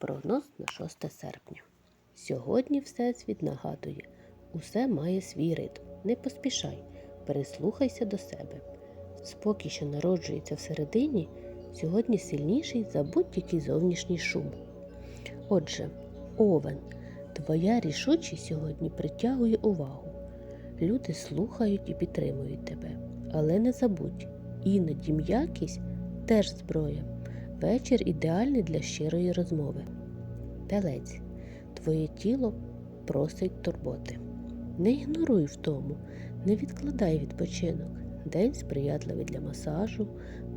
Прогноз на 6 серпня. Сьогодні Всесвіт нагадує, усе має свій ритм. Не поспішай, переслухайся до себе. Спокій, що народжується всередині, сьогодні сильніший за будь-який зовнішній шум. Отже, овен, твоя рішучість сьогодні притягує увагу. Люди слухають і підтримують тебе. Але не забудь, іноді м'якість теж зброя. Вечір ідеальний для щирої розмови. Телець, твоє тіло просить турботи. Не ігноруй втому, не відкладай відпочинок. День сприятливий для масажу,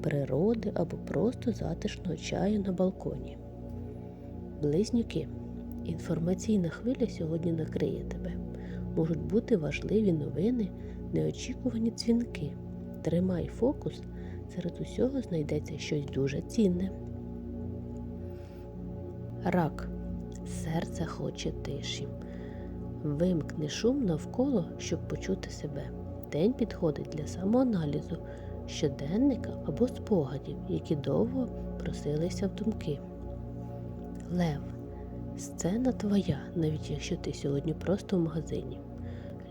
природи або просто затишного чаю на балконі. Близнюки. Інформаційна хвиля сьогодні накриє тебе. Можуть бути важливі новини, неочікувані дзвінки. Тримай фокус, серед усього знайдеться щось дуже цінне. Рак. Серце хоче тиші. Вимкни шум навколо, щоб почути себе. День підходить для самоаналізу, щоденника або спогадів, які довго просилися в думки. Лев. Сцена твоя, навіть якщо ти сьогодні просто в магазині.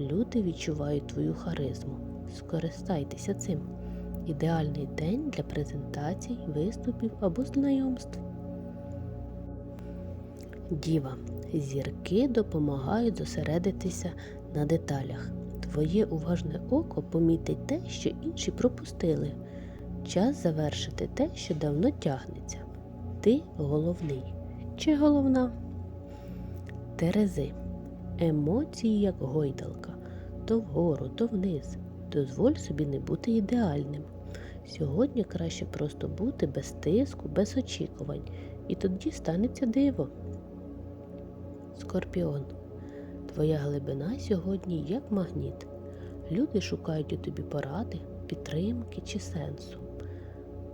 Люди відчувають твою харизму. Скористайтеся цим. Ідеальний день для презентацій, виступів або знайомств. Діва. Зірки допомагають зосередитися на деталях. Твоє уважне око помітить те, що інші пропустили. Час завершити те, що давно тягнеться. Ти головний. Чи головна? Терези. Емоції, як гойдалка, то вгору, то вниз. Дозволь собі не бути ідеальним. Сьогодні краще просто бути без тиску, без очікувань, і тоді станеться диво. Скорпіон. Твоя глибина сьогодні як магніт. Люди шукають у тобі поради, підтримки чи сенсу.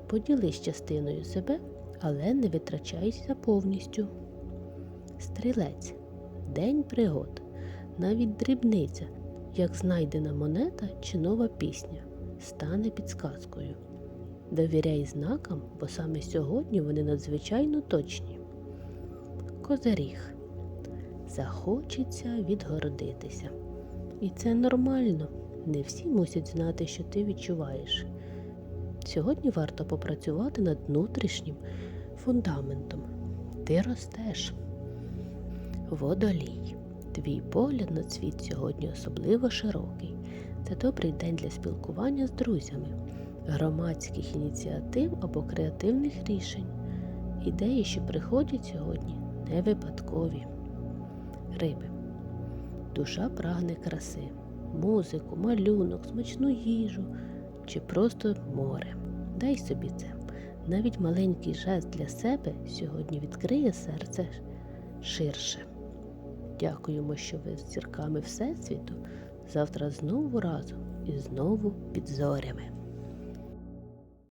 Поділись частиною себе, але не витрачайся повністю. Стрілець. День пригод. Навіть дрібниця, як знайдена монета чи нова пісня, стане підсказкою. Довіряй знакам, бо саме сьогодні вони надзвичайно точні. Козиріг. Захочеться відгородитися. І це нормально. Не всі мусять знати, що ти відчуваєш. Сьогодні варто попрацювати над внутрішнім фундаментом. Ти ростеш. Водолій. Твій погляд на світ сьогодні особливо широкий. Це добрий день для спілкування з друзями, громадських ініціатив або креативних рішень. Ідеї, що приходять сьогодні, не випадкові. Риби. Душа прагне краси, музику, малюнок, смачну їжу чи просто море. Дай собі це. Навіть маленький жест для себе сьогодні відкриє серце ширше. Дякуємо, що ви з зірками Всесвіту. Завтра знову разом і знову під зорями.